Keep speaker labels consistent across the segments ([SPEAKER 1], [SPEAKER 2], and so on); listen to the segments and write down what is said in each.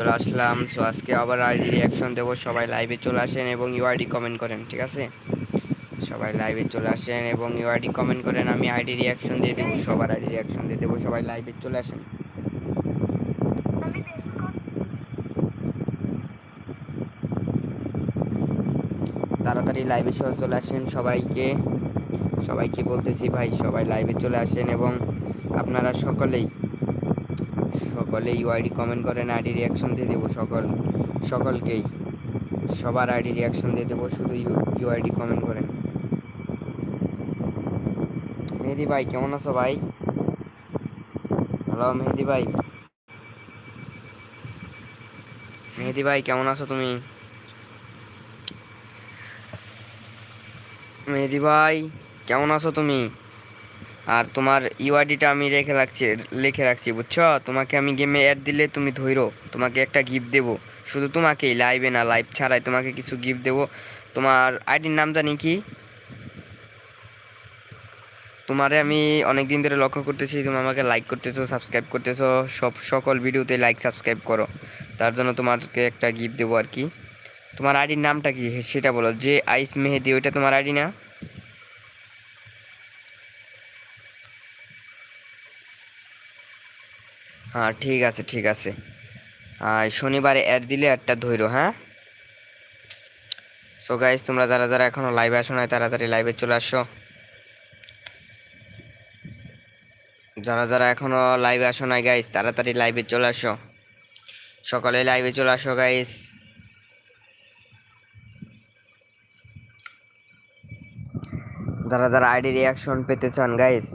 [SPEAKER 1] চলে আসলাম। সো আজকে আবার আইডি রিয়াকশন দেবো। সবাই লাইভে চলে আসেন এবং ইউআইডি কমেন্ট করেন, ঠিক আছে? সবাই লাইভে চলে আসেন এবং ইউআইডি কমেন্ট করেন, আমি আইডি রিয়াকশন দিয়ে দেবো, সবার আইডি রিয়াকশন দিয়ে দেবো, সবাই লাইভে চলে আসেন। তাড়াতাড়ি লাইভে চলে আসেন সবাইকে। সবাইকে বলতেছি ভাই, সবাই লাইভে চলে আসেন এবং আপনারা সকলেই সকলে ইউআইডি কমেন্ট করেন আইডি রিয়াকশন দিয়ে দেবো সকল, সকলকেই। সবার আইডি রিয়াকশন দিয়ে দেবো, শুধু ইউআইডি কমেন্ট করেন মেহেদি ভাই, কেমন আছো ভাই? হ্যালো মেহেদি ভাই। মেহেদি ভাই, কেমন আছো তুমি? মেহেদি ভাই, কেমন আছো তুমি? আর তোমার ইউআইডিটা আমি রেখে রাখছি, লিখে রাখছি, বুঝছ? তোমাকে আমি গেমে অ্যাড দিলে তুমি ধৈরো তোমাকে একটা গিফট দেবো। শুধু তোমাকেই লাইভে না লাইভ ছাড়াই তোমাকে কিছু গিফট দেবো। তোমার আইডির নাম জানি কি? তোমারে আমি অনেক দিন ধরে লক্ষ্য করতেছি, তুমি আমাকে লাইক করতেছো সাবস্ক্রাইব করতেছো, সব সকল ভিডিওতে লাইক সাবস্ক্রাইব করো। তার জন্য তোমাকে একটা গিফট দেবো আর কি। তোমার আইডির নামটা কি? সেটা বলো। যে আইস মেহেদি, ওইটা তোমার আইডি না? হ্যাঁ ঠিক আছে ঠিক আছে। শনিবারে অ্যাড দিলে অ্যাডটা ধৈর্য হ্যাঁ? সো গাইজ তোমরা যারা যারা এখনও লাইভে আসো নাই, তাড়াতাড়ি লাইভে চলে আসো। যারা যারা এখনও লাইভে আসো নাই গাইজ তাড়াতাড়ি লাইভে চলে আসো। সকালে লাইভে চলে আসো গাইজ যারা যারা আইডি রিয়াকশন পেতে চান গাইজ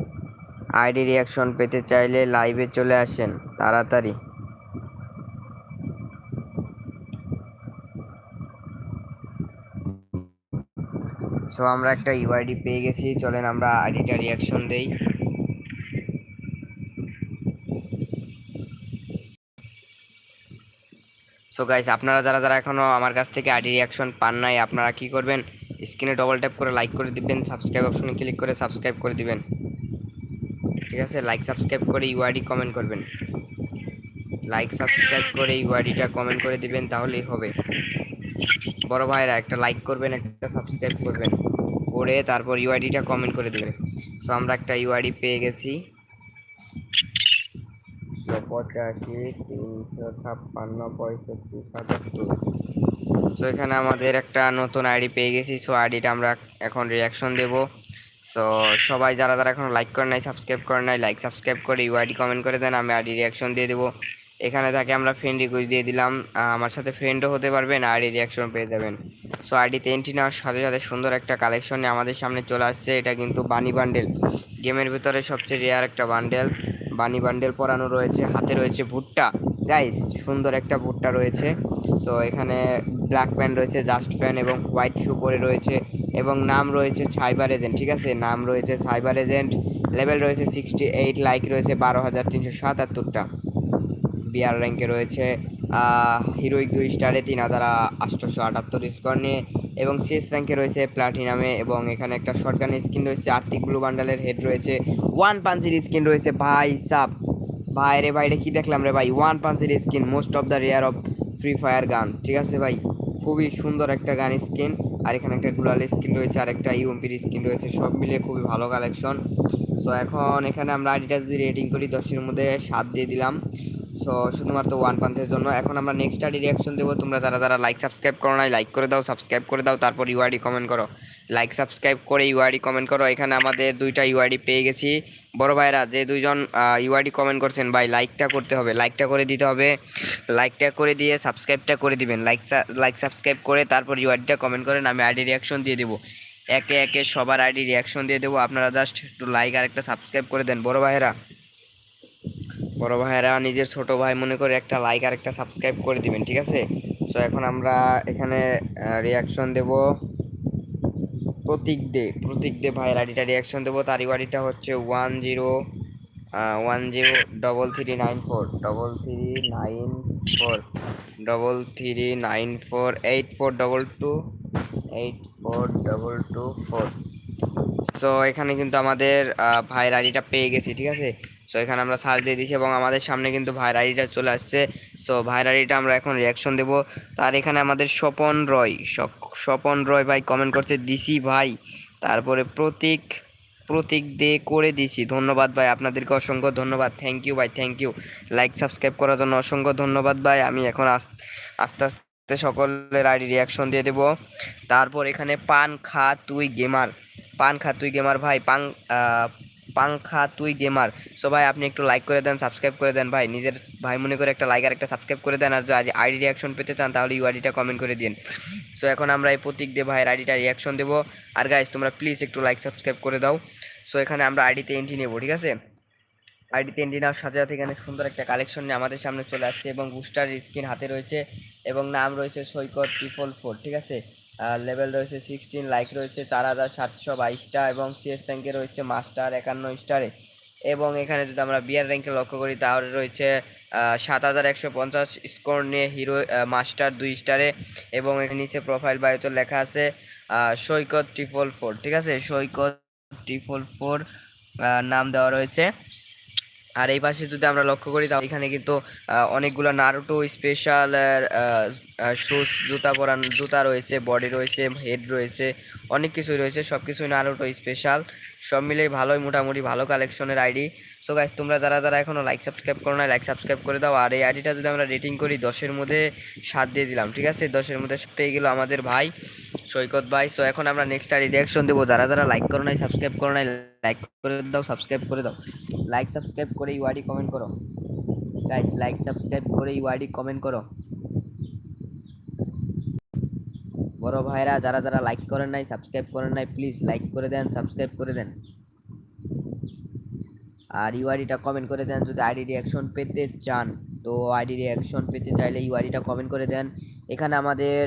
[SPEAKER 1] আইডি রিয়াকশন পেতে চাইলে লাইভে চলে আসেন। তাড়াতাড়ি। সো আমরা একটা ইউআইডি পেয়ে গেছি। চলেন আমরা আইডিটা রিয়াকশন দেই। সো গাইস আপনারা যারা যারা এখনও আমার কাছ থেকে আইডি রিয়াকশন পান নাই, আপনারা কি করবেন? স্ক্রিনে ডবল ট্যাপ করে লাইক করে দিবেন সাবস্ক্রাইব অপশনে ক্লিক করে সাবস্ক্রাইব করে দিবেন। ঠিক আছে? লাইক সাবস্ক্রাইব করে ইউআইডি কমেন্ট করবেন। লাইক সাবস্ক্রাইব করে ইউআইডিটা কমেন্ট করে দিবেন, তাহলেই হবে। বড় ভাইরা, একটা লাইক করবেন, একটা সাবস্ক্রাইব করবেন। করে তারপর ইউআইডিটা কমেন্ট করে দেবেন। সো আমরা একটা ইউআইডি পেয়ে গেছি। পঁচাশি, তিনশো ছাপ্পান্ন, পঁয়ষট্টি, সাতাত্তর। সো এখানে আমাদের একটা নতুন আইডি পেয়ে গেছি। সো আইডিটা আমরা এখন রিয়াকশন দেবো। সো সবাই যারা যারা এখন লাইক করে নাই সাবস্ক্রাইব করে নাই লাইক সাবস্ক্রাইব করে ইউআইডি কমেন্ট করে দেন, আমি আইডি রিয়াকশন দিয়ে দেবো। এখানে তাকে আমরা ফ্রেন্ড রিকোয়েস্ট দিয়ে দিলাম। আমার সাথে ফ্রেন্ডও হতে পারবেন আইডি রিয়াকশন পেয়ে যাবেন। সো আইডিতে এন্ট্রি নেওয়ার সাথে সাথে সুন্দর একটা কালেকশনে আমাদের সামনে চলে আসছে। এটা কিন্তু বানি বান্ডেল গেমের ভিতরে সবচেয়ে রেয়ার একটা বান্ডেল বানি বান্ডেল পরানো রয়েছে, হাতে রয়েছে ভুট্টা। গাইস সুন্দর একটা ভুট্টা রয়েছে। সো এখানে ব্ল্যাক প্যান্ট রয়েছে জাস্ট প্যান্ট এবং হোয়াইট শু পরে রয়েছে এবং নাম রয়েছে সাইবার এজেন্ট ঠিক আছে? নাম রয়েছে সাইবার এজেন্ট লেভেল রয়েছে সিক্সটি এইট লাইক রয়েছে বারো হাজার তিনশো সাতাত্তরটা। বিআর র্যাঙ্কে রয়েছে হিরোইক দুই স্টারে তিন হাজার আটশোশো আটাত্তর স্কোর নিয়ে এবং শেষ র্যাঙ্কে রয়েছে প্লাটিনামে এবং এখানে একটা শর্টগান স্কিন রয়েছে, আর্থিক ব্লু বান্ডালের হেড রয়েছে ওয়ান পাঞ্চের স্কিন রয়েছে, ভাই সাপ ভাই রে ভাই রে কী দেখলাম রে ভাই one পাঞ্চের skin most of the rare of free fire gun ঠিক আছে ভাই? খুবই সুন্দর একটা গান স্কিন আর এখানে একটা গ্লোয়াল স্কিন রয়েছে, আর একটা ইউএমপির স্কিন রয়েছে, সব মিলিয়ে খুবই ভালো কালেকশন সো এখন এখানে আমরা আইডিটা যদি রেটিং করি, দশের মধ্যে সাত দিয়ে দিলাম। সো শুধুমাত্র ওয়ান পাঞ্চের জন্য। এখন আমরা নেক্সট আইডি রিয়াকশন দেবো। তোমরা যারা যারা লাইক সাবস্ক্রাইব করো নাই লাইক করে দাও সাবস্ক্রাইব করে দাও, তারপর ইউআইডি কমেন্ট করো। লাইক সাবস্ক্রাইব করে ইউআইডি কমেন্ট করো। এখানে আমাদের দুইটা ইউআইডি পেয়ে গেছি। বড় ভাইরা যে দুইজন ইউআইডি কমেন্ট করছেন, ভাই লাইকটা করতে হবে। লাইকটা করে দিতে হবে। লাইকটা করে দিয়ে সাবস্ক্রাইবটা করে দিবেন। লাইক লাইক সাবস্ক্রাইব করে তারপর ইউআইডিটা কমেন্ট করেন। আমি আইডি রিয়াকশন দিয়ে দেবো। একে একে সবার আইডি রিয়াকশন দিয়ে দেবো। আপনারা জাস্ট একটু লাইক আর একটা সাবস্ক্রাইব করে দেন। বড় ভাইরা বড় ভাইরা নিজের ছোট ভাই মনে করে একটা লাইক আর একটা সাবস্ক্রাইব করে দিবেন, ঠিক আছে? সো এখন আমরা এখানে রিয়াকশন দেব প্রতীক দে প্রতীক দে ভাইয়ের আইডিটা রিয়াকশন দেবো, তার ইউআইডিটা হচ্ছে one zero one zero double three nine four double three nine four double three nine four eight four double two eight four double two four so এখানে কিন্তু আমাদের ভাইয়ের আইডিটা পেয়ে গেছি, ঠিক আছে? সো এখানে আমরা সার্চ দিয়ে দিয়েছি এবং আমাদের সামনে কিন্তু ভাইয়ের আইডিটা চলে আসছে। সো ভাইয়ের আইডিটা আমরা এখন রিয়াকশন দেব। তার এখানে আমাদের স্বপন রয়। স্বপন রয় ভাই কমেন্ট করছে দিছি ভাই। তারপরে প্রতীক প্রতীক দে করে দিছি। ধন্যবাদ ভাই আপনাদেরকে অসংখ্য ধন্যবাদ। থ্যাংক ইউ ভাই থ্যাংক ইউ লাইক সাবস্ক্রাইব করার জন্য অসংখ্য ধন্যবাদ ভাই। আমি এখন আস- আস্তে আস্তে সকলের আইডি রিয়াকশন দিয়ে দেবো। তারপর এখানে পান খা তুই গেমার পান খা তুই গেমার ভাই পাং আহ, পাংখা, তুই গেমার সো ভাই, আপনি একটু লাইক করে দেন সাবস্ক্রাইব করে দেন ভাই। নিজের ভাই মনে করে একটা লাইক আর একটা সাবস্ক্রাইব করে দেন। আর যদি আইডি রিয়াকশন পেতে চান, তাহলে ইউ আইডিটা কমেন্ট করে দিন। সো এখন আমরা এই প্রতীক দিয়ে ভাইয়ের আইডিটা রিয়াকশন দেবো। আর গাইজ তোমরা প্লিজ একটু লাইক সাবস্ক্রাইব করে দাও। সো এখানে আমরা আইডিতে এন্ট্রি নেব, ঠিক আছে? আইডিতে এন্ট্রি নেওয়ার সাথে সাথে এখানে সুন্দর একটা কালেকশন নিয়ে আমাদের সামনে চলে আসছে এবং বুস্টার স্ক্রিন হাতে রয়েছে এবং নাম রয়েছে সৈকত ট্রিপল ফোর ঠিক আছে? লেভেল রয়েছে সিক্সটিন লাইক রয়েছে চার হাজার সাতশো বাইশটা এবং সিএস র্যাঙ্কে রয়েছে মাস্টার একান্ন স্টারে এবং এখানে যদি আমরা বিয়ার র্যাঙ্কে লক্ষ্য করি, তাহলে রয়েছে সাত হাজার একশো পঞ্চাশ স্কোর নিয়ে হিরো মাস্টার দুই স্টারে এবং নিচে প্রোফাইল বায়োতে লেখা আছে সৈকত ট্রিপল ফোর ঠিক আছে? সৈকত ট্রিপল ফোর নাম দেওয়া রয়েছে। আর এই পাশে যদি আমরা লক্ষ্য করি, তাহলে এখানে কিন্তু অনেকগুলো নারুটো স্পেশাল শুজ জুতা পরান, জুতা রয়েছে বডি রয়েছে হেড রয়েছে, অনেক কিছুই রয়েছে সব কিছুই নারুটো স্পেশাল সব মিলেই ভালোই, মোটামুটি ভালো কালেকশনের আইডি সো গাইজ তোমরা যারা যারা এখনও লাইক সাবস্ক্রাইব করো না লাইক সাবস্ক্রাইব করে দাও। আর এই আইডিটা যদি আমরা রেটিং করি, দশের মধ্যে সাত দিয়ে দিলাম, ঠিক আছে? দশের মধ্যে পেয়ে গেল আমাদের ভাই, সৈকত ভাই। সো এখন আমরা নেক্সট আইডি রিয়াকশন দেবো। যারা যারা লাইক করো নাই সাবস্ক্রাইব করো নাই লাইক করে দাও সাবস্ক্রাইব করে দাও। লাইক সাবস্ক্রাইব করে ইউআইডি কমেন্ট করো। গাইস লাইক সাবস্ক্রাইব করে ইউআইডি কমেন্ট করো। বড় ভাইরা, যারা যারা লাইক করেন নাই সাবস্ক্রাইব করেন নাই প্লিজ লাইক করে দেন সাবস্ক্রাইব করে দেন। আর ইউআইডিটা কমেন্ট করে দেন, যদি আইডি রিয়াকশন পেতে চান, তো আইডি রিয়াকশন পেতে চাইলে ইউআইডিটা কমেন্ট করে দেন। এখানে আমাদের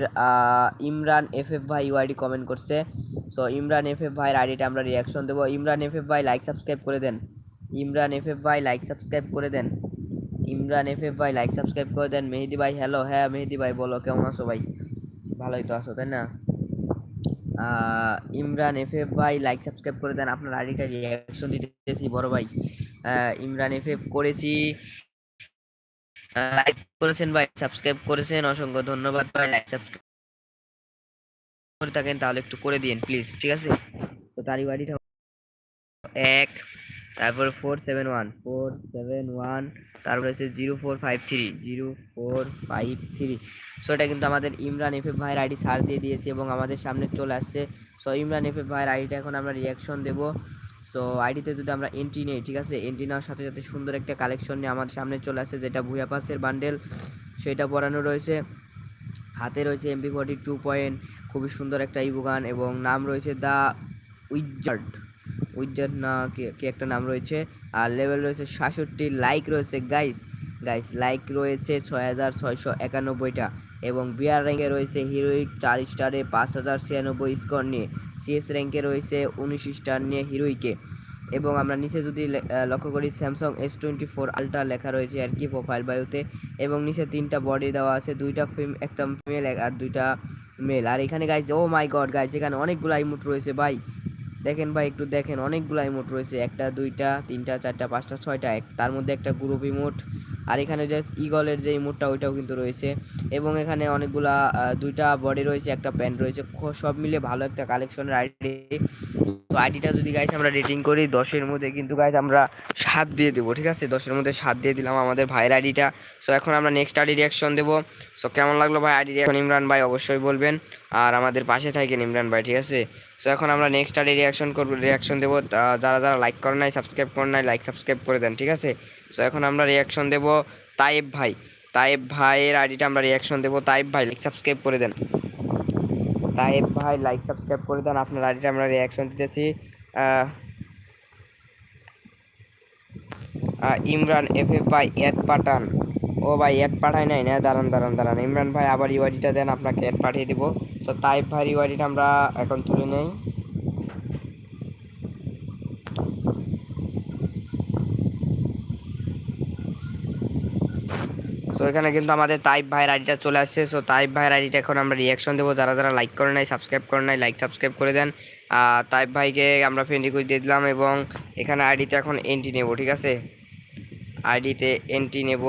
[SPEAKER 1] ইমরান এফ এফ ভাই ইউআইডি কমেন্ট করছে। সো ইমরান এফ এফ ভাইয়ের আইডিটা আমরা রিয়াকশন দেবো। ইমরান এফ এফ ভাই লাইক সাবস্ক্রাইব করে দেন। ইমরান এফ এফ ভাই লাইক সাবস্ক্রাইব করে দেন। ইমরান এফ এফ ভাই লাইক সাবস্ক্রাইব করে দেন। মেহেদি ভাই হ্যালো হ্যাঁ মেহেদি ভাই, বলো, কেমন আছো ভাই? ভালোই তো আছো, তাই না? ইমরান এফ এফ ভাই লাইক সাবস্ক্রাইব করে দেন। আপনার আইডিটা রিয়াকশন দিতেছি, বড় ভাই। ইমরান এফ এফ করেছি। লাইক করেছেন ভাই সাবস্ক্রাইব করেছেন। অসংখ্য ধন্যবাদ ভাই লাইক সাবস্ক্রাইব করে থাকেন, তাহলে একটু করে দিন প্লিজ ঠিক আছে? তো তারই বাড়িটা এক, তারপর four seven one four seven one তারপরে হচ্ছে zero four five three zero four five three so এটা কিন্তু আমাদের ইমরান এফ ভাইয়ের আইডি সার দিয়ে দিয়েছে এবং আমাদের সামনে চলে আসছে। সো ইমরান এফ ভাইয়ের আইডিটা এখন আমরা রিয়াকশন দেবো। সো আইডিতে যদি আমরা এন্ট্রি নেই, ঠিক আছে? এন্ট্রি নেওয়ার সাথে সাথে সুন্দর একটা কালেকশন নিয়ে আমাদের সামনে চলে আসছে, যেটা ভুয়া পাসের বান্ডেল সেটা পরানো রয়েছে। হাতে রয়েছে এমপি ফর্টি টু পয়েন্ট খুবই সুন্দর একটা ইবুগান এবং নাম রয়েছে দ্য উইজার্ড। উইজার্ড না কি একটা নাম রয়েছে। আর লেভেল রয়েছে সাতষট্টি লাইক রয়েছে গাইস গাইস লাইক রয়েছে ছয় হাজার ছয়শো একানব্বইটা এবং বিআর র্যাঙ্কে রয়েছে হিরোইক চার স্টারে পাঁচ হাজার ছিয়ানব্বই স্কোর নিয়ে। সিএস র্যাঙ্কে রয়েছে উনিশ স্টার নিয়ে হিরোইকে এবং আমরা নিচে যদি লক্ষ্য করি Samsung S twenty four ultra লেখা রয়েছে আর কি প্রোফাইল বায়ুতে এবং নিচে তিনটা বডি দেওয়া আছে, দুইটা ফিম একটা মেল আর দুইটা মেল। আর এখানে guys oh my god guys এখানে অনেকগুলো ইমোট রয়েছে ভাই। দেখেন ভাই, একটু দেখেন, অনেকগুলো ইমোট রয়েছে। একটা, দুইটা, তিনটা, চারটা, পাঁচটা, ছয়টা, এক, তার মধ্যে একটা গ্রুপ ইমোট আর এখানে যে ইগলের যে ইমোটটা ওইটাও কিন্তু রয়েছে। এবং এখানে অনেকগুলা দুইটা বডি রয়েছে, একটা প্যান্ট রয়েছে। সব মিলে ভালো একটা কালেকশনের আইডি তো আইডিটা যদি গাইজ আমরা রেটিং করি, দশের মধ্যে কিন্তু গাইজ আমরা সাত দিয়ে দেবো, ঠিক আছে? দশের মধ্যে সাত দিয়ে দিলাম আমাদের ভাইয়ের আইডিটা সো এখন আমরা নেক্সট আইডি রিয়াকশন দেবো। সো কেমন লাগল ভাই আইডি রিয়াকশন ইমরান ভাই অবশ্যই বলবেন। আর আমাদের পাশে থাকেন ইমরান ভাই, ঠিক আছে? সো এখন আমরা নেক্সট আইডি রিয়াকশন করব রিয়াকশন দেবো। যারা যারা লাইক করেন নাই সাবস্ক্রাইব করেন নাই লাইক সাবস্ক্রাইব করে দেন, ঠিক আছে? সো এখন আমরা রিয়াকশন দেবো তাইব ভাই। তাইব ভাইয়ের আইডিটা আমরা রিয়াকশন দেবো। তাইব ভাই লাইক সাবস্ক্রাইব করে দেন। তাইব ভাই লাইক সাবস্ক্রাইব করে দেন। আপনার আইডিটা আমরা রিয়াকশন দিতেছি। ইমরান এফ এফ ভাই অ্যাড পাঠান। ও ভাই অ্যাড পাঠায় নাই না? দাঁড়ান দাঁড়ান দাঁড়ান। ইমরান ভাই, আবার ইউআইডিটা দেন, আপনাকে অ্যাড পাঠিয়ে দিব। সো তাইব ভাই ইউআইডিটা আমরা এখন তুলে নেই। সো এখানে কিন্তু আমাদের তাইব ভাইয়ের আইডিটা চলে আসছে। সো তাইব ভাইয়ের আইডিটা এখন আমরা রিয়াকশন দেবো। যারা যারা লাইক করে নাই সাবস্ক্রাইব করে নাই লাইক সাবস্ক্রাইব করে দেন। আহ, তাইব ভাইকে আমরা ফ্রেন্ড রিকোয়েস্ট দিয়ে দিলাম এবং এখানে আইডিতে এখন এন্ট্রি নেব ঠিক আছে? আইডিতে এন্ট্রি নেব।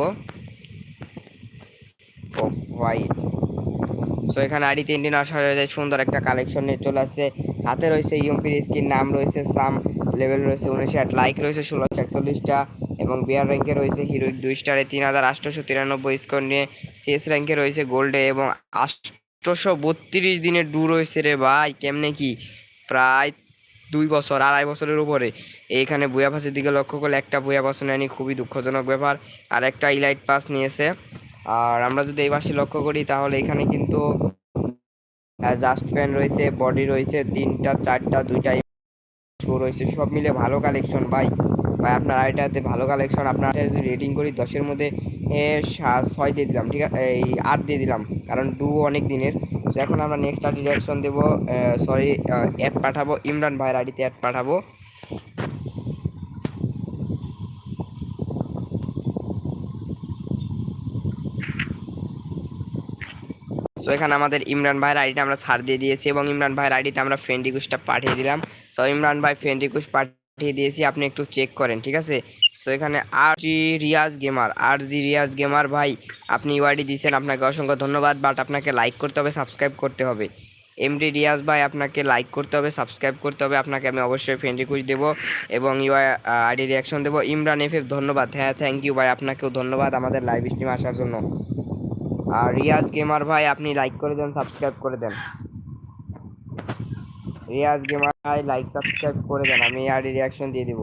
[SPEAKER 1] হোয়াইট সো এখানে আইডিতে এন্ট্রি নেওয়া হয়ে যায়। সুন্দর একটা কালেকশন নিয়ে চলে আসছে। হাতে রয়েছে ইউএমপির স্কিন নাম রয়েছে সাম লেভেল রয়েছে উনিশ লাইক রয়েছে ষোলোশো একচল্লিশটা। এবং বিয়ার র্যাঙ্কে রয়েছে হিরোইক দুই স্টারে তিন হাজার আটশোশো তিরানব্বই স্কোর নিয়ে সিএস র্যাঙ্কে রয়েছে গোল্ডে এবং আটশোশো বত্রিশ দিনের ডু রয়েছে রে ভাই, কেমনে কি? প্রায় দুই বছর, আড়াই বছরের উপরে। এইখানে বুয়া পাসের দিকে লক্ষ্য করলে একটা বুয়া পাস নেয়নি, খুবই দুঃখজনক ব্যাপার। আর একটা ইলাইট পাস নিয়েছে। আর আমরা যদি এই পাশে লক্ষ্য করি, তাহলে এখানে কিন্তু জাস্ট ফ্যান রয়েছে বডি রয়েছে, তিনটা, চারটা, দুইটা শো রয়েছে। সব মিলে ভালো কালেকশন ভাই। ভাই আপনার আইটাতে ভালো কালেকশন আপনার যদি রেটিং করি, দশের মধ্যে ছয় দিয়ে দিলাম, ঠিক আছে এই আট দিয়ে দিলাম, কারণ ডু অনেক দিনের। তো এখন আমরা নেক্সট আইডি রিয়াকশন দেবো সরি অ্যাড পাঠাবো, ইমরান ভাইয়ের আইডিতে অ্যাড পাঠাবো। সো এখানে আমাদের ইমরান ভাইয়ের আইডিটা আমরা ছাড় দিয়ে দিয়েছি এবং ইমরান ভাইয়ের আইডিতে আমরা ফ্রেন্ড রিকোয়েস্টটা পাঠিয়ে দিলাম। সো ইমরান ভাই ফ্রেন্ড রিকোয়েস্ট পাঠিয়ে দিয়েছি, আপনি একটু চেক করেন, ঠিক আছে? সো এখানে R G Riaz gamer R G Riaz gamer ভাই, আপনি ইউআইডি দিয়েছেন, আপনাকে অসংখ্য ধন্যবাদ বাট আপনাকে লাইক করতে হবে সাবস্ক্রাইব করতে হবে। এমডি রিয়াজ ভাই, আপনাকে লাইক করতে হবে সাবস্ক্রাইব করতে হবে, আপনাকে আমি অবশ্যই ফ্রেন্ড রিকোয়েস্ট দেবো এবং ইউআই আইডি রিয়াকশন দেবো। ইমরান এফ ধন্যবাদ। হ্যাঁ থ্যাংক ইউ ভাই, আপনাকেও ধন্যবাদ আমাদের লাইভ স্ট্রিম আসার জন্য। আর রিয়াজ গেমার ভাই, আপনি লাইক করে দেন সাবস্ক্রাইব করে দেন। রিয়াজ গেমার ভাই লাইক সাবস্ক্রাইব করে দেন, আমি আর রিয়াকশন দিয়ে দিব।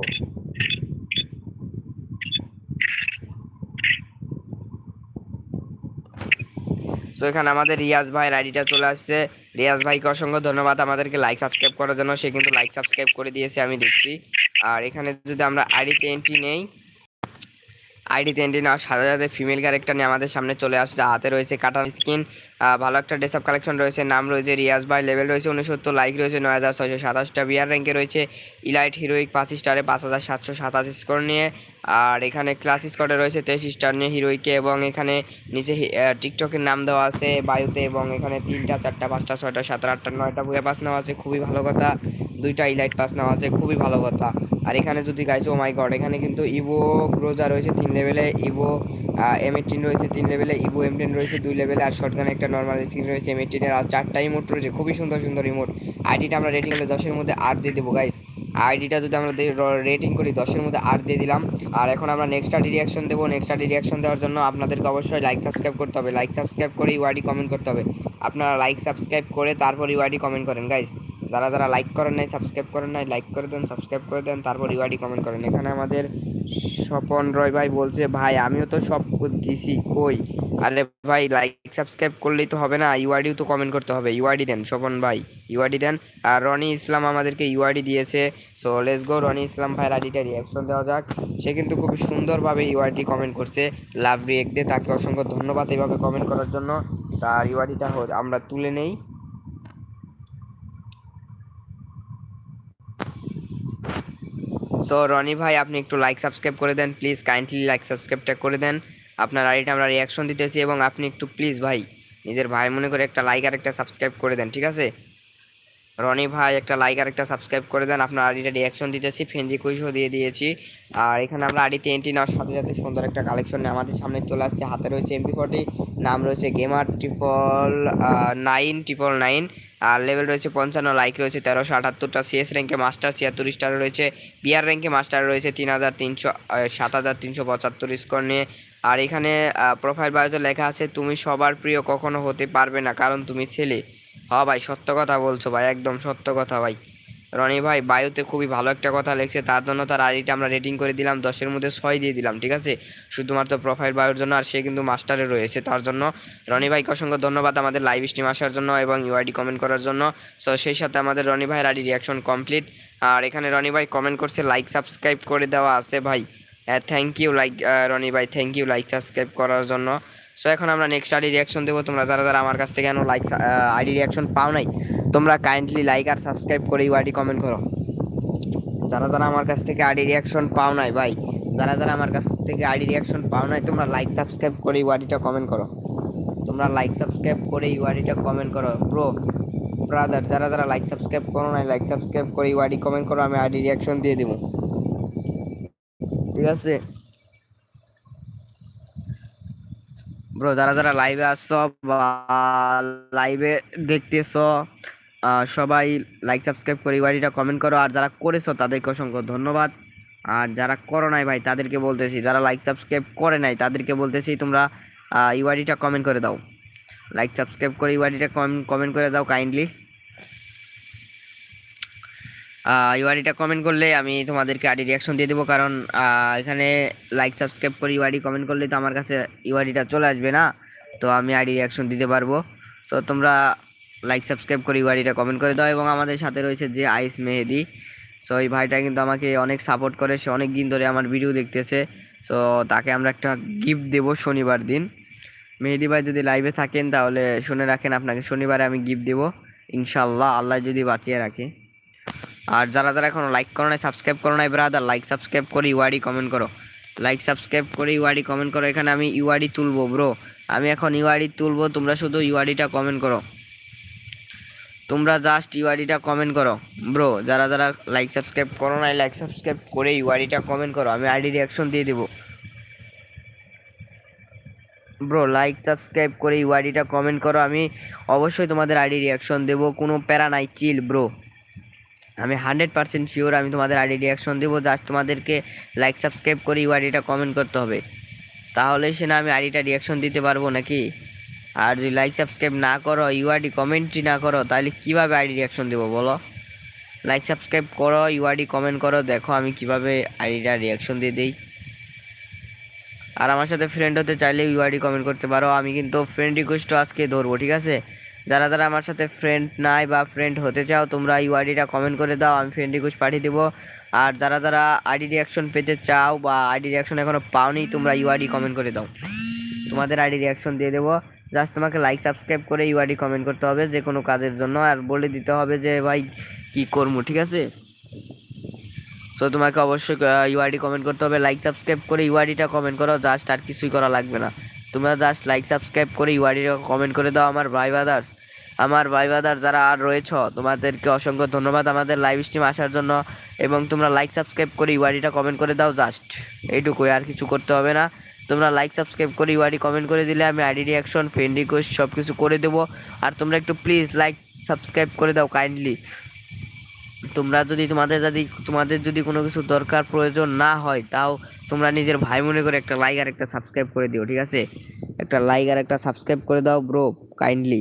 [SPEAKER 1] সো এখানে আমাদের রিয়াজ ভাইয়ের আইডিটা চলে আসছে। রিয়াজ ভাইকে অসংখ্য ধন্যবাদ আমাদেরকে লাইক সাবস্ক্রাইব করার জন্য। সে কিন্তু লাইক সাবস্ক্রাইব করে দিয়েছে, আমি দেখছি। আর এখানে যদি আমরা আইডিতে এন্ট্রি নেই আইডিতে এন্ট্রি নেওয়ার সাথে সাথে ফিমেল ক্যারেক্টার নিয়ে আমাদের সামনে চলে আসছে। হাতে রয়েছে কাটার স্কিন ভালো একটা ড্রেসআপ কালেকশন রয়েছে। নাম রয়েছে রিয়াজ ভাই লেভেল রয়েছে উনসত্তর লাইক রয়েছে নয় হাজার ছয়শো সাতাশটা। বিয়ার র্যাঙ্কে রয়েছে ইলাইট হিরোইক পাঁচ স্টারে পাঁচ হাজার সাতশো সাতাশ স্কোর নিয়ে। আর এখানে ক্লাস স্কোয়াডে রয়েছে তেইশ স্টার নিয়ে হিরোইকে এবং এখানে নিচে টিকটকের নাম দেওয়া আছে বায়ুতে এবং এখানে তিনটা, চারটা, পাঁচটা, ছয়টা, সাতটা, আটটা, নয়টা বইয়া পাস নেওয়া আছে। খুবই ভালো কথা। দুইটা ইলাইট পাস নেওয়া আছে, খুবই ভালো কথা। আর এখানে যদি গাইছো ও মাই গড এখানে কিন্তু ইভো গ্রোজা রয়েছে তিন লেভেলে ইভো এম এইটিন রয়েছে তিন লেভেলে ইভো এম টেন রয়েছে দুই লেভেলে আর শর্টগান একটা নর্মাল স্ক্রিন রয়েছে এম আর চারটা ইমোট রয়েছে, খুবই সুন্দর সুন্দর ইমোট আইডিটা আমরা রেটিং করলে দশের মধ্যে আট দিয়ে দেবো গাইস আইডিটা যদি আমরা রেটিং করি, দশের মধ্যে আট দিয়ে দিলাম। আর এখন আমরা নেক্সট আইডি রিয়াকশন দেবো। নেক্সট আইডি রিয়াকশন দেওয়ার জন্য আপনাদেরকে অবশ্যই লাইক সাবস্ক্রাইব করতে হবে। লাইক সাবস্ক্রাইব করে ইউআইডি কমেন্ট করতে হবে। আপনারা লাইক সাবস্ক্রাইব করে তারপর ইউআইডি কমেন্ট করেন গাইস যারা যারা লাইক করেন নাই সাবস্ক্রাইব করেন নাই লাইক করে দেন সাবস্ক্রাইব করে দেন, তারপর ইউআইডি কমেন্ট করেন। এখানে আমাদের স্বপন রয় ভাই বলছে, ভাই, আমিও তো সব দিছি, কই? আরে ভাই লাইক সাবস্ক্রাইব করলেই তো হবে না ইউআইডিও তো কমেন্ট করতে হবে। ইউআইডি দেন, স্বপন ভাই ইউআইডি দেন। আর রনি ইসলাম আমাদেরকে ইউআইডি দিয়েছে। So let's go Roni Islam ভাইয়ের আইডিটা রিয়াকশন দেওয়া যাক। সে কিন্তু খুব সুন্দরভাবে ইউআইডি কমেন্ট করছে। লাভ রিয়েক্ট দিয়ে তাকে অসংখ্য ধন্যবাদ এইভাবে কমেন্ট করার জন্য। তার ইউআইডিটা আমরা তুলে নেই। সো রনি ভাই, আপনি একটু লাইক সাবস্ক্রাইব করে দেন। প্লিজ কাইন্ডলি লাইক সাবস্ক্রাইবটা করে দেন। আপনার আইডিটা আমরা রিয়াকশন দিতেছি এবং আপনি একটু প্লিজ ভাই, নিজের ভাই মনে করে একটা লাইক আর একটা সাবস্ক্রাইব করে দেন, ঠিক আছে? রনি ভাই একটা লাইক আর একটা সাবস্ক্রাইব করে দেন, আপনার আইডিটা রিয়াকশন দিতেছি ফেন্ডি কুইশও দিয়ে দিয়েছি। আর এখানে আমরা আইডিতে এন্ট্রি নেওয়ার সাথে সাথে সুন্দর একটা কালেকশন নিয়ে আমাদের সামনে চলে আসছে, হাতে রয়েছে এমপি ফোর্টি নাম রয়েছে gamer triple nine triple nine আর লেভেল রয়েছে পঞ্চান্ন লাইক রয়েছে তেরোশো আটাত্তরটা সিএস র্যাঙ্কে মাস্টার ছিয়াত্তর স্টার রয়েছে বিআর র্যাঙ্কে মাস্টার রয়েছে তিন হাজার তিনশো সাত হাজার তিনশো পঁচাত্তর স্কোর নিয়ে। আর এখানে প্রোফাইল বায়োতে লেখা আছে, তুমি সবার প্রিয় কখনো হতে পারবে না, কারণ তুমি ছেলে। হ ভাই, সত্য কথা বলছো ভাই, একদম সত্য কথা ভাই। রনি ভাই, বায়ুতে খুবই ভালো একটা কথা লেখছে, তার জন্য তার আইডিটা আমরা রেটিং করে দিলাম, দশের মধ্যে ছয় দিয়ে দিলাম, ঠিক আছে? শুধুমাত্র প্রোফাইল বায়ুর জন্য, আর সে কিন্তু মাস্টারে রয়েছে, তার জন্য। রনি ভাইকে অসংখ্য ধন্যবাদ আমাদের লাইভ স্ট্রিম আসার জন্য এবং ইউআইডি কমেন্ট করার জন্য। সো সেই সাথে আমাদের রনি ভাইয়ের আইডি রিয়াকশন কমপ্লিট আর এখানে রনি ভাই কমেন্ট করছে লাইক সাবস্ক্রাইব করে দেওয়া আছে ভাই। থ্যাংক ইউ লাইক রনি ভাই থ্যাংক ইউ লাইক সাবস্ক্রাইব করার জন্য। সো এখন আমরা নেক্সট আইডি রিয়াকশন দেবো। তোমরা যারা যারা আমার কাছ থেকে কেন লাইক আইডি রিয়াকশন পাও নাই, তোমরা কাইন্ডলি লাইক আর সাবস্ক্রাইব করে ইউআইডি কমেন্ট করো। যারা যারা আমার কাছ থেকে আইডি রিয়াকশন পাও নাই ভাই, যারা যারা আমার কাছ থেকে আইডি রিয়াকশন পাও নাই, তোমরা লাইক সাবস্ক্রাইব করে ইউআইডিটা কমেন্ট করো। তোমরা লাইক সাবস্ক্রাইব করে ইউআইডিটা কমেন্ট করো। ব্রো ব্রাদার যারা যারা লাইক সাবস্ক্রাইব করো নাই লাইক সাবস্ক্রাইব করে ইউআইডি কমেন্ট করো, আমি আইডি রিয়াকশন দিয়ে দেবো। ঠিক আছে? ব্রো যারা যারা লাইভে আসছো বা লাইভে দেখতেছো সবাই লাইক সাবস্ক্রাইব করে বাড়িটা কমেন্ট করো। আর যারা করেছ, তাদেরকে অসংখ্য ধন্যবাদ। আর যারা করো নাই ভাই, তাদেরকে বলতেছি, যারা লাইক সাবস্ক্রাইব করে নাই, তাদেরকে বলতেছি, তোমরা ইউআইডিটা কমেন্ট করে দাও। লাইক সাবস্ক্রাইব করে ইউআইডিটা কমেন্ট করে দাও কাইন্ডলি ইউআইডিটা কমেন্ট করলে আমি তোমাদেরকে আইডি রিয়াকশন দিয়ে দেবো, কারণ এখানে লাইক সাবস্ক্রাইব করে ইউআইডি কমেন্ট করলে তো আমার কাছে ইউআইডিটা চলে আসবে না, তো আমি আইডি রিয়াকশন দিতে পারব। তো তোমরা লাইক সাবস্ক্রাইব করে ইউআইডিটা কমেন্ট করে দাও, এবং আমাদের সাথে রয়েছে যে আইস মেহেদি। সো এই ভাইটা কিন্তু আমাকে অনেক সাপোর্ট করে, সে অনেক দিন ধরে আমার ভিডিও দেখতেছে। সো তাকে আমরা একটা গিফট দেবো শনিবার দিন। মেহেদি ভাই যদি লাইভে থাকেন, তাহলে শুনে রাখেন, আপনাকে শনিবারে আমি গিফট দেবো ইনশাল্লাহ আল্লাহ যদি বাঁচিয়ে রাখে। আর যারা যারা এখনও লাইক করো নাই সাবস্ক্রাইব করো নাই ব্রাদার লাইক সাবস্ক্রাইব করে ইউআইডি কমেন্ট করো লাইক সাবস্ক্রাইব করে ইউআইডি কমেন্ট করো এখানে আমি ইউআইডি তুলবো ব্রো আমি এখন ইউআইডি তুলবো তোমরা শুধু ইউআইডিটা কমেন্ট করো তোমরা জাস্ট ইউআইডিটা কমেন্ট করো ব্রো যারা যারা লাইক সাবস্ক্রাইব করো নাই লাইক সাবস্ক্রাইব করে ইউআইডিটা কমেন্ট করো আমি আইডি রিয়াকশন দিয়ে দেবো ব্রো লাইক সাবস্ক্রাইব করে ইউআইডিটা কমেন্ট করো আমি অবশ্যই তোমাদের আইডি রিয়াকশন দেবো কোনো প্যারা নাই চিল ব্রো আমি হান্ড্রেড পার্সেন্ট শিওর আমি তোমাদের আইডি রিয়াকশন দেবো জাস্ট তোমাদেরকে লাইক সাবস্ক্রাইব করে ইউআইডিটা কমেন্ট করতে হবে। তাহলে সে না আমি আইডিটা রিয়াকশন দিতে পারব নাকি? আর যদি লাইক সাবস্ক্রাইব না করো ইউআইডি কমেন্টই না করো, তাহলে কীভাবে আইডি রিয়াকশন দেবো বলো? লাইক সাবস্ক্রাইব করো ইউআইডি কমেন্ট করো, দেখো আমি কীভাবে আইডিটা রিয়াকশন দিয়ে দিই। আর আমার সাথে ফ্রেন্ড হতে চাইলে ইউআইডি কমেন্ট করতে পারো, আমি কিন্তু ফ্রেন্ড রিকোয়েস্টও আজকে ধরবো, ঠিক আছে? যারা যারা আমার সাথে ফ্রেন্ড নাই বা ফ্রেন্ড হতে চাও, তোমরা ইউআইডিটা কমেন্ট করে দাও, আমি ফ্রেন্ড রিকোয়েস্ট পাঠিয়ে দেবো। আর যারা যারা আইডি রিয়াকশন পেতে চাও বা আইডি রিয়াকশন এখনও পাওনি, তোমরা ইউআইডি কমেন্ট করে দাও। তোমাদের আইডি রিয়াকশন দিয়ে দেবো। জাস্ট তোমাকে লাইক সাবস্ক্রাইব করে ইউআইডি কমেন্ট করতে হবে যে কোনো কাজের জন্য। আর বলে দিতে হবে যে, ভাই, কি করব? ঠিক আছে? সো তোমাকে অবশ্যই ইউআইডি কমেন্ট করতে হবে। লাইক সাবস্ক্রাইব করে ইউআইডিটা কমেন্ট করো। জাস্ট আর কিছুই করা লাগবে না। তোমরা জাস্ট লাইক সাবস্ক্রাইব করে ইউআইডিটা কমেন্ট করে দাও আমার ভাই বাদার্স আমার ভাই বাদার যারা আর রয়েছ, তোমাদেরকে অসংখ্য ধন্যবাদ আমাদের লাইভ স্ট্রিম আসার জন্য। এবং তোমরা লাইক সাবস্ক্রাইব করে ইউআইডিটা কমেন্ট করে দাও জাস্ট এইটুকুই, আর কিছু করতে হবে না। তোমরা লাইক সাবস্ক্রাইব করে ইউআইডি কমেন্ট করে দিলে আমি আইডি রিয়াকশন ফ্রেন্ড রিকোয়েস্ট সব কিছু করে দেবো। আর তোমরা একটু প্লিজ লাইক সাবস্ক্রাইব করে দাও কাইন্ডলি তোমরা যদি তোমাদের যদি তোমাদের যদি কোনো কিছু দরকার, প্রয়োজন না হয়, তাও তোমরা নিজের ভাই মনে করে একটা লাইক আর একটা সাবস্ক্রাইব করে দিও, ঠিক আছে? একটা লাইক আর একটা সাবস্ক্রাইব করে দাও ব্রো কাইন্ডলি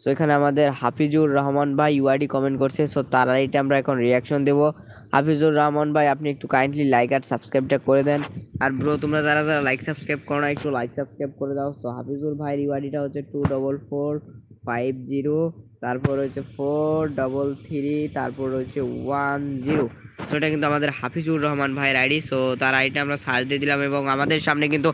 [SPEAKER 1] সো এখানে আমাদের হাফিজুর রহমান ভাই ইউআইডি কমেন্ট করছে সো তার আইডিটা আমরা এখন রিয়াকশন দেবো। হাফিজুর রহমান ভাই, আপনি একটু কাইন্ডলি লাইক আর সাবস্ক্রাইবটা করে দেন। আর ব্রো তোমরা যারা যারা লাইক সাবস্ক্রাইব করো না, একটু লাইক সাবস্ক্রাইব করে দাও। সো হাফিজুর ভাইয়ের ইউআইডিটা হচ্ছে two double four five zero তারপর হচ্ছে ফোর ডবল থ্রি তারপর হচ্ছে ওয়ান জিরো সো এটা কিন্তু আমাদের হাফিজুর রহমান ভাইয়ের আইডি সো তার আইডিটা আমরা সার্চ দিয়ে দিলাম এবং আমাদের সামনে কিন্তু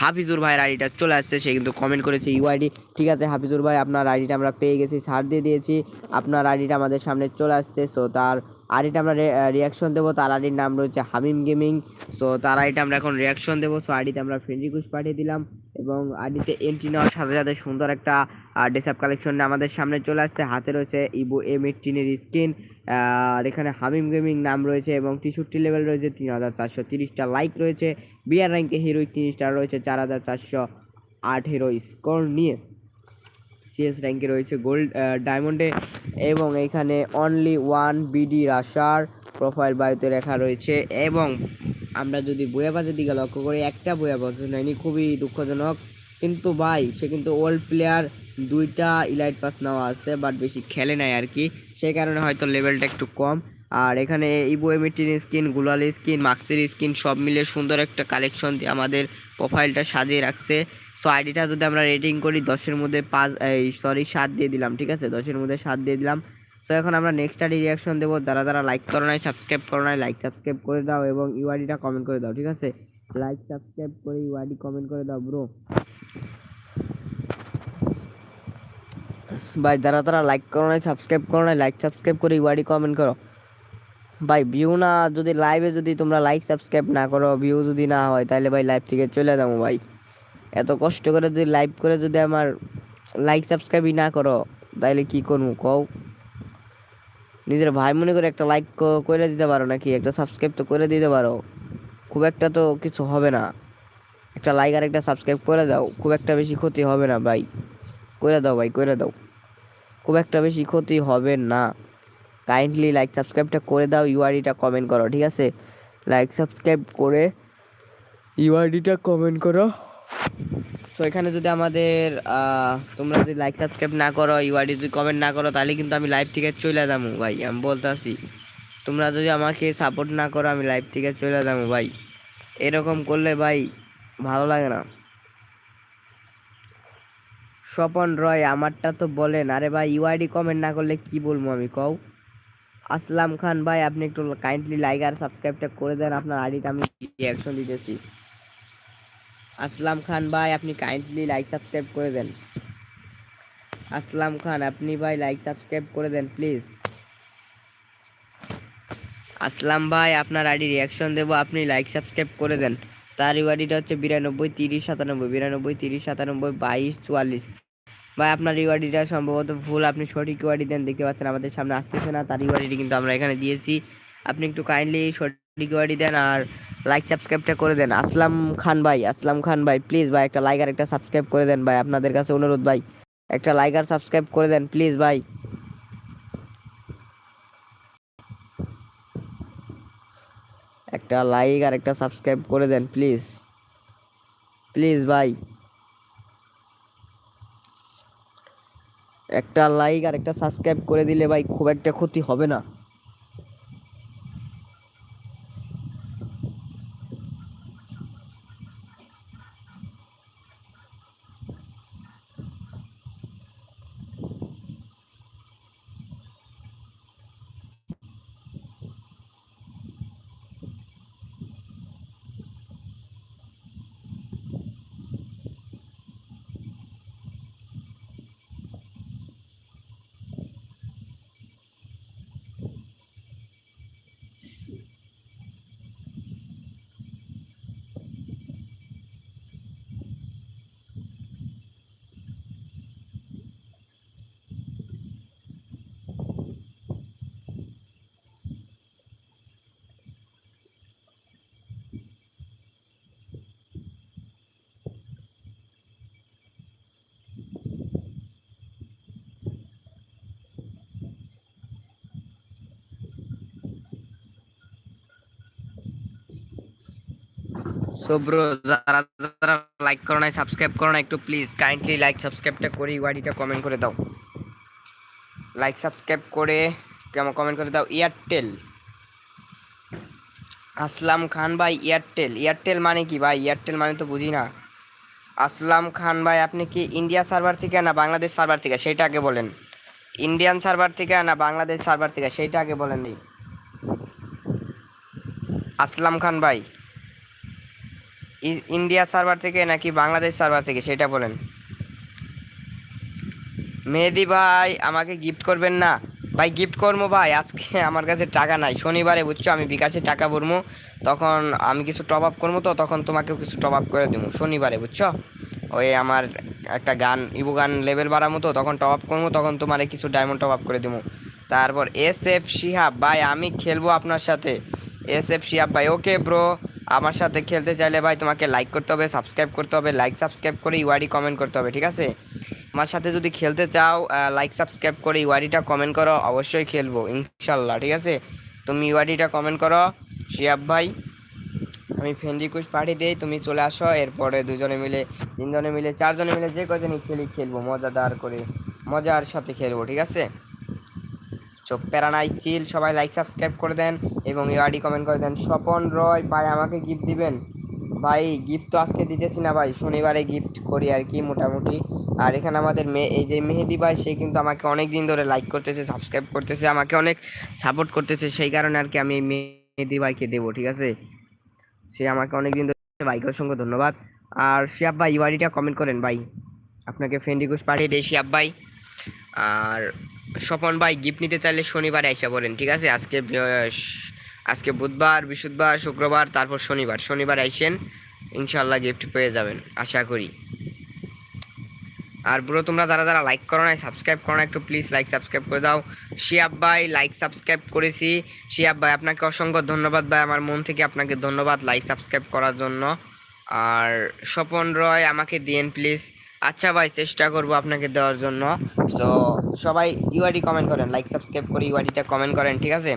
[SPEAKER 1] হাফিজুর ভাইয়ের আইডিটা চলে আসছে, সে কিন্তু কমেন্ট করেছে ইউআইডি ঠিক আছে, হাফিজুর ভাই, আপনার আইডিটা আমরা পেয়ে গেছি সার দিয়ে দিয়েছি, আপনার আইডিটা আমাদের সামনে চলে আসছে সো তার আইডিটা আমরা রিয়াকশন দেবো। তার আইডির নাম রয়েছে হামিম গেমিং। সো তার আইডিটা আমরা এখন রিয়াকশন দেবো। সো আইডিতে আমরা ফ্রেন্ড রিকোয়েস্ট পাঠিয়ে দিলাম এবং আইডিতে এন্ট্রি নেওয়ার সাথে সাথে সুন্দর একটা ডেসাপ কালেকশন আমাদের সামনে চলে আসছে। হাতে রয়েছে ইবো এম এইটিনের স্ক্রিন আর এখানে হামিম গেমিং নাম রয়েছে এবং তেষট্টি লেভেল রয়েছে, তিন হাজার চারশো তিরিশটা লাইক রয়েছে। বিআর র্যাঙ্কে হিরোইক স্টার রয়েছে, চার হাজার চারশো আট হিরো স্কোর নিয়ে। সিএস র্যাঙ্কে রয়েছে গোল্ড ডায়মন্ডে এবং এখানে only one BD rusher profile বায়ুতে লেখা রয়েছে এবং আমরা যদি বইয়াবাজের দিকে লক্ষ্য করি, একটা বইয়াবাজ নেয়নি, খুবই দুঃখজনক। কিন্তু ভাই, সে কিন্তু ওল্ড প্লেয়ার দুইটা ইলাইট পাস নেওয়া আছে বাট বেশি খেলে নাই আর কি। সেই কারণে হয়তো লেভেলটা একটু কম। আর এখানে ইবো এমিটিন স্কিন গুলাল স্কিন মাক্সের স্কিন সব মিলে সুন্দর একটা কালেকশন দিয়ে আমাদের প্রোফাইলটা সাজিয়ে রাখছে। সো আইডিটা যদি আমরা রেটিং করি, দশের মধ্যে পাঁচ, এই সরি সাত দিয়ে দিলাম, ঠিক আছে? দশের মধ্যে সাত দিয়ে দিলাম। সো এখন আমরা নেক্সট আইডি রিয়াকশন দেবো। যারা যারা লাইক করো নাই সাবস্ক্রাইব করো নাই লাইক সাবস্ক্রাইব করে দাও এবং ইউআইডিটা কমেন্ট করে দাও, ঠিক আছে? লাইক সাবস্ক্রাইব করে ইউআইডি কমেন্ট করে দাও ব্রো ভাই, যারা তারা লাইক করো নাই সাবস্ক্রাইব করো নাই লাইক সাবস্ক্রাইব করে ইউআইডি কমেন্ট করো। ভাই ভিউ না যদি লাইভে যদি তোমরা লাইক সাবস্ক্রাইব না করো ভিউ যদি না হয়, তাহলে ভাই লাইভ থেকে চলে যাব, ভাই। এত কষ্ট করে যদি লাইভ করে যদি আমার লাইক সাবস্ক্রাইবই না করো তাহলে কি করব কও? নিজের ভাই মনে করে একটা লাইক করে দিতে পারো নাকি? একটা সাবস্ক্রাইব তো করে দিতে পারো। খুব একটা তো কিছু হবে না।
[SPEAKER 2] একটা লাইক আর একটা সাবস্ক্রাইব করে দাও, খুব একটা বেশি ক্ষতি হবে না ভাই। করে দাও ভাই, করে দাও। খুব একটা বেশি ক্ষতি হবে না। কাইন্ডলি লাইক সাবস্ক্রাইবটা করে দাও ইউআরডিটা কমেন্ট করো, ঠিক আছে? লাইক সাবস্ক্রাইব করে ইউআরডিটা কমেন্ট করো। সো এখানে যদি আমাদের তোমরা যদি লাইক সাবস্ক্রাইব না করো ইউআরডি যদি কমেন্ট না করো, তাহলে কিন্তু আমি লাইভ থেকে চলে যাব ভাই, আমি বলতাছি। তোমরা যদি আমাকে সাপোর্ট না করো, আমি লাইভ থেকে চলে যাব ভাই। এরকম করলে ভাই, ভালো লাগে না। স্বপন রয়, আমারটা তো বলেন। আরে ভাই ইউআইডি কমেন্ট না করলে কি বলব আমি, কও? আসলাম খান ভাই, আপনি একটু কাইন্ডলি লাইক আর সাবস্ক্রাইবটা করে দেন, আপনার আইডিটা আমি রিয়াকশন দিতেছি। আসলাম খান ভাই, আপনি কাইন্ডলি লাইক সাবস্ক্রাইব করে দেন। আসলাম খান, আপনি ভাই লাইক সাবস্ক্রাইব করে দেন প্লিজ আসলাম ভাই, আপনার আইডি রিয়াকশন দেবো, আপনি লাইক সাবস্ক্রাইব করে দেন। তার ইউআইডিটা হচ্ছে বিরানব্বই, তিরিশ, সাতানব্বই, বিরানব্বই, তিরিশ, সাতানব্বই, বাইশ, চুয়াল্লিশ। ভাই, আপনার ইউআইডিটা সম্ভবত ভুল, আপনি সঠিক ইউআইডি দেন, দেখতে পাচ্ছেন আমাদের সামনে আসতেছে না, তার ইউআইডি কিন্তু আমরা এখানে দিয়েছি। আপনি একটু কাইন্ডলি সঠিক ইউআইডি দেন, আর লাইক সাবস্ক্রাইবটা করে দেন। আসলাম খান ভাই, আসলাম খান ভাই। প্লিজ ভাই, একটা লাইক আর একটা সাবস্ক্রাইব করে দেন ভাই। আপনাদের কাছে অনুরোধ ভাই, একটা লাইক আর সাবস্ক্রাইব করে দেন প্লিজ ভাই। একটা লাইক আর একটা সাবস্ক্রাইব করে দেন প্লিজ প্লিজ ভাই। একটা লাইক আর একটা সাবস্ক্রাইব করে দিলে ভাই, খুব একটা ক্ষতি হবে না। সো ব্রো যারা যারা লাইক করো না সাবস্ক্রাইব করো না একটু প্লিজ কাইন্ডলি লাইক সাবস্ক্রাইবটা করে ইউআইডিটা কমেন্ট করে দাও। লাইক সাবস্ক্রাইব করে কেমন কমেন্ট করে দাও? এয়ারটেল আসলাম খান ভাই এয়ারটেল এয়ারটেল মানে কি ভাই? এয়ারটেল মানে তো বুঝি না। আসলাম খান ভাই, আপনি কি ইন্ডিয়া সার্ভার থেকে না বাংলাদেশ সার্ভার থেকে? সেইটা আগে বলেন। ইন্ডিয়ান সার্ভার থেকে না বাংলাদেশ সার্ভার থেকে? সেইটা আগে বলেন আসলাম খান ভাই। ইন্ডিয়া সার্ভার থেকে নাকি বাংলাদেশ সার্ভার থেকে, সেটা বলেন। মেহেদি ভাই, আমাকে গিফট করবেন না। ভাই গিফট করব ভাই, আজকে আমার কাছে টাকা নাই। শনিবারে বুঝছ, আমি বিকাশে টাকা ভরবো, তখন আমি কিছু টপ আপ করব তো, তখন তোমাকেও কিছু টপ আপ করে দেবো, শনিবারে বুঝছ? ওই আমার একটা গান, ইবু গান লেভেল বাড়াবো তো, তখন টপ আপ করব, তখন তোমারে কিছু ডায়মন্ড টপ আপ করে দেবো। তারপর এস এফ শিহাব, ভাই, আমি খেলব আপনার সাথে। এস এফ শিহাব, ভাই ওকে ব্রো আমার সাথে খেলতে চাইলে ভাই তোমাকে লাইক করতে হবে সাবস্ক্রাইব করতে হবে লাইক সাবস্ক্রাইব করে ইউআইডি কমেন্ট করতে হবে, ঠিক আছে? আমার সাথে যদি খেলতে চাও লাইক সাবস্ক্রাইব করে ইউআইডিটা কমেন্ট করো, অবশ্যই খেলব, ইনশাল্লাহ, ঠিক আছে? তুমি ইউআইডিটা কমেন্ট করো, শিয়াব ভাই, আমি ফ্রেন্ড রিকোয়েস্ট পাঠিয়ে দিই, তুমি চলে আসো, এরপরে দুজনে মিলে, তিনজনে মিলে, চারজনে মিলে যে কজনই খেলি, খেলব, মজাদার করে, মজার সাথে খেলব, ঠিক আছে? চোখ প্যারানাই চিল, সবাই লাইক সাবস্ক্রাইব করে দেন এবং ইউআইডি কমেন্ট করে দেন। স্বপন রয়, ভাই, আমাকে গিফট দিবেন? ভাই গিফট তো আজকে দিতেছি না ভাই, শনিবারে গিফট করি আর কি মোটামুটি। আর এখানে আমাদের মেয়ে, এই যে মেহেদি ভাই, সে কিন্তু আমাকে অনেক দিন ধরে লাইক করতেছে সাবস্ক্রাইব করতেছে, আমাকে অনেক সাপোর্ট করতেছে, সেই কারণে আর কি আমি মেহেদি ভাইকে দেবো, ঠিক আছে? সে আমাকে অনেক দিন ধরে ভাইকে অসংখ্য ধন্যবাদ। আর শিয়াব ভাই ইউআইডিটা কমেন্ট করেন ভাই। আপনাকে ফ্রেন্ড রিকোয়েস্ট পাঠিয়ে দিই, শিয়াব ভাই। আর স্বপন ভাই গিফট নিতে চাইলে শনিবার এসে বলেন, ঠিক আছে? আজকে আজকে বুধবার, বৃহস্পতিবার, শুক্রবার, তারপর শনিবার। শনিবার আইসেন ইনশাল্লাহ গিফট পেয়ে যাবেন, আশা করি। আর ব্রো তোমরা যারা যারা লাইক করো না সাবস্ক্রাইব করো না একটু প্লিজ লাইক সাবস্ক্রাইব করে দাও। শিয়াব ভাই লাইক সাবস্ক্রাইব করেছি। শিয়াব ভাই, আপনাকে অসংখ্য ধন্যবাদ ভাই, আমার মন থেকে আপনাকে ধন্যবাদ লাইক সাবস্ক্রাইব করার জন্য। আর স্বপন রয়, আমাকে দিন প্লিজ আচ্ছা ভাই, চেষ্টা করব আপনাকে দেওয়ার জন্য। তো সবাই ইউআইডি কমেন্ট করেন লাইক সাবস্ক্রাইব করে ইউআইডিটা কমেন্ট করেন, ঠিক আছে?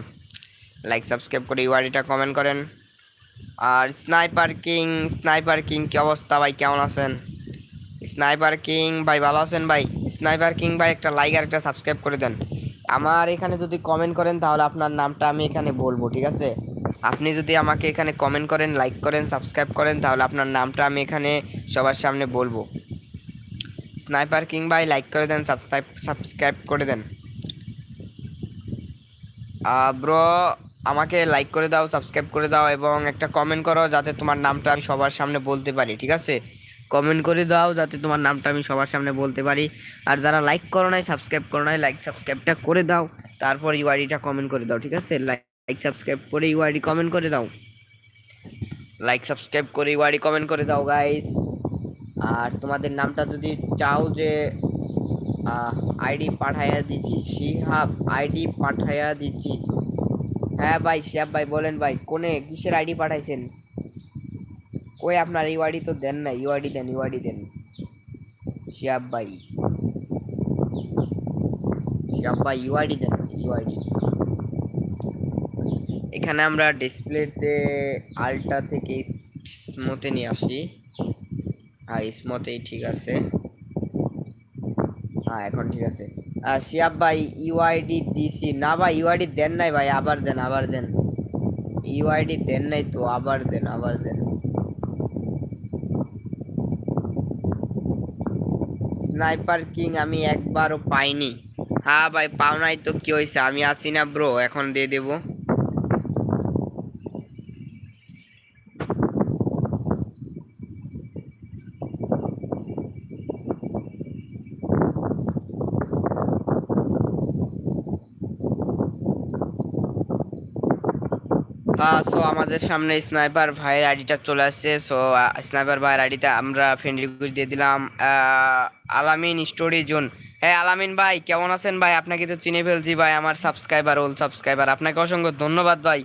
[SPEAKER 2] লাইক সাবস্ক্রাইব করে ইউআইডিটা কমেন্ট করেন। আর স্নাইপার কিং স্নাইপার কিং কি অবস্থা ভাই, কেমন আছেন? স্নাইপার কিং ভাই, ভালো আছেন ভাই? স্নাইপার কিং ভাই, একটা লাইক আর একটা সাবস্ক্রাইব করে দেন। আমার এখানে যদি কমেন্ট করেন, তাহলে আপনার নামটা আমি এখানে বলব, ঠিক আছে? আপনি যদি আমাকে এখানে কমেন্ট করেন লাইক করেন সাবস্ক্রাইব করেন, তাহলে আপনার নামটা আমি এখানে সবার সামনে বলব। স্নাইপার কিং ভাই লাইক করে দেন সাবস্ক্রাইব সাবস্ক্রাইব করে দেন। ব্রো আমাকে লাইক করে দাও সাবস্ক্রাইব করে দাও এবং একটা কমেন্ট করো যাতে তোমার নামটা আমি সবার সামনে বলতে পারি, ঠিক আছে? কমেন্ট করে দাও যাতে তোমার নামটা আমি সবার সামনে বলতে পারি। আর যারা লাইক করো নাই সাবস্ক্রাইব করো নাই লাইক সাবস্ক্রাইবটা করে দাও। তারপর ইউআইডিটা কমেন্ট করে দাও, ঠিক আছে? লাইক সাবস্ক্রাইব করে ইউআইডি কমেন্ট করে দাও। লাইক সাবস্ক্রাইব করে ইউআইডি কমেন্ট করে দাও গাইস আর তোমাদের নামটা যদি চাও যে আইডি পাঠাইয়া দিচ্ছি শিহাব আইডি পাঠাইয়া দিচ্ছি হ্যাঁ ভাই, শিহাব ভাই, বলেন ভাই, কোনে, কিসের আইডি পাঠাইছেন? কই আপনার ইউআইডি তো দেন না ইউআইডি দেন ইউআইডি দেন। শিহাব ভাই। শিহাব ভাই ইউআইডি দেন ইউআইডি এখানে আমরা ডিসপ্লেতে আলটা থেকে স্মুথে নিয়ে আসি। হ্যাঁ স্মুথেই ঠিক আছে। হ্যাঁ এখন ঠিক আছে। শিয়াব ভাই ইউআইডি দিছি। না ভাই ইউআইডি দেন নাই ভাই, আবার দেন আবার দেন। ইউআইডি দেন নাই তো, আবার দেন আবার দেন। স্নাইপার কিং আমি একবারও পাইনি। হ্যাঁ ভাই পাও নাই তো কি হয়েছে আমি আছি না ব্রো এখন দিয়ে দেবো হ্যাঁ সো আমাদের সামনে স্নাইপার ভাইয়ের আইডিটা চলে আসছে। সো স্নাইপার ভাইয়ের আইডিতে আমরা ফ্রেন্ড রিকোয়েস্ট দিয়ে দিলাম। আলামিন স্টোরি জোন। হ্যাঁ আলামিন ভাই, কেমন আছেন ভাই? আপনাকে তো চিনে ফেলছি ভাই, আমার সাবস্ক্রাইবার ওল সাবস্ক্রাইবার আপনাকে অসংখ্য ধন্যবাদ ভাই।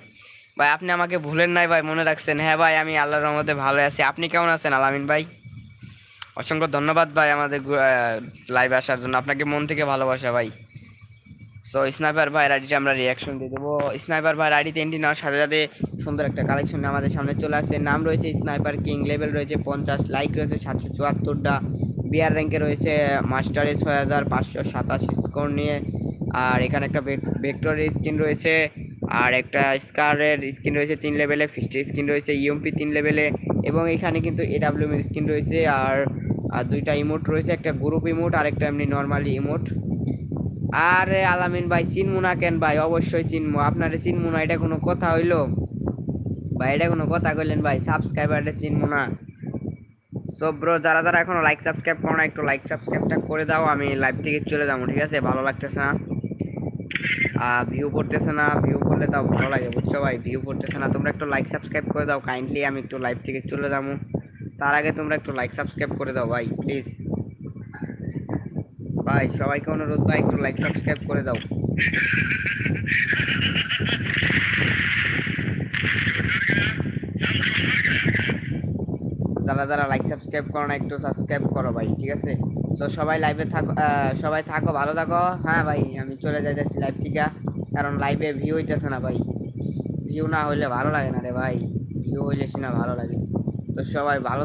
[SPEAKER 2] ভাই, আপনি আমাকে ভুলেন নাই ভাই, মনে রাখছেন। হ্যাঁ ভাই, আমি আল্লাহর রহমতে ভালো আছি। আপনি কেমন আছেন আলামিন ভাই? অসংখ্য ধন্যবাদ ভাই আমাদের লাইভে আসার জন্য। আপনাকে মন থেকে ভালোবাসা ভাই। সো স্নাইপার ভাইয়ের আইডিতে আমরা রিয়াকশন দিয়ে দেবো। স্নাইপার ভাইয়ের আইডিতে এন্ট্রি নেওয়ার সাথে সাথে সুন্দর একটা কালেকশন আমাদের সামনে চলে আসছে। নাম রয়েছে স্নাইপার কিং লেভেল রয়েছে পঞ্চাশ লাইক রয়েছে সাতশো চুয়াত্তরটা বিআর র্যাঙ্কে রয়েছে মাস্টারে ছয় হাজার পাঁচশো সাতাশ স্কোর নিয়ে। আর এখানে একটা ভেক্টরের স্কিন রয়েছে, আর একটা স্কারের স্কিন রয়েছে তিন লেভেলে ফিস্টের স্কিন রয়েছে ইউএমপি তিন লেভেলে এবং এখানে কিন্তু এডাব্লিউএম স্কিন রয়েছে। আর আর দুইটা ইমোট রয়েছে, একটা গ্রুপ ইমোট আর একটা এমনি নর্মালি ইমোট আরে আলামিন ভাই, চিনমু না কেন ভাই? অবশ্যই চিনমু। আপনারে চিনমু না, এটা কোনো কথা হইল? ভাই, এটা কোনো কথা কইলেন ভাই সাবস্ক্রাইবারটা চিনমু না। সো ব্রো যারা যারা এখনও লাইক সাবস্ক্রাইব করো না, একটু লাইক সাবস্ক্রাইবটা করে দাও, আমি লাইভ থেকে চলে যাব, ঠিক আছে? ভালো লাগতেছে না? আর ভিউ পড়তেছে না ভিউ করলে তাও ভালো লাগে, বুঝছ ভাই? ভিউ পড়তেছে না, তোমরা একটু লাইক সাবস্ক্রাইব করে দাও কাইন্ডলি আমি একটু লাইভ থেকে চলে যাব। তার আগে তোমরা একটু লাইক সাবস্ক্রাইব করে দাও ভাই প্লিজ ভাই, সবাইকে অনুরোধ ভাই, একটু লাইক সাবস্ক্রাইব করে দাও। যারা যারা লাইক সাবস্ক্রাইব করো না, একটু সাবস্ক্রাইব করো ভাই, ঠিক আছে? তো সবাই লাইভে থাকো সবাই থাকো, ভালো থাকো। হ্যাঁ ভাই, আমি চলে যাইতেছি লাইভ থেকে কারণ লাইভে ভিউ হইতেছে না ভাই। ভিউ না হইলে ভালো লাগে না রে ভাই। ভিউ হইলে সে না ভালো লাগে। তো সবাই ভালো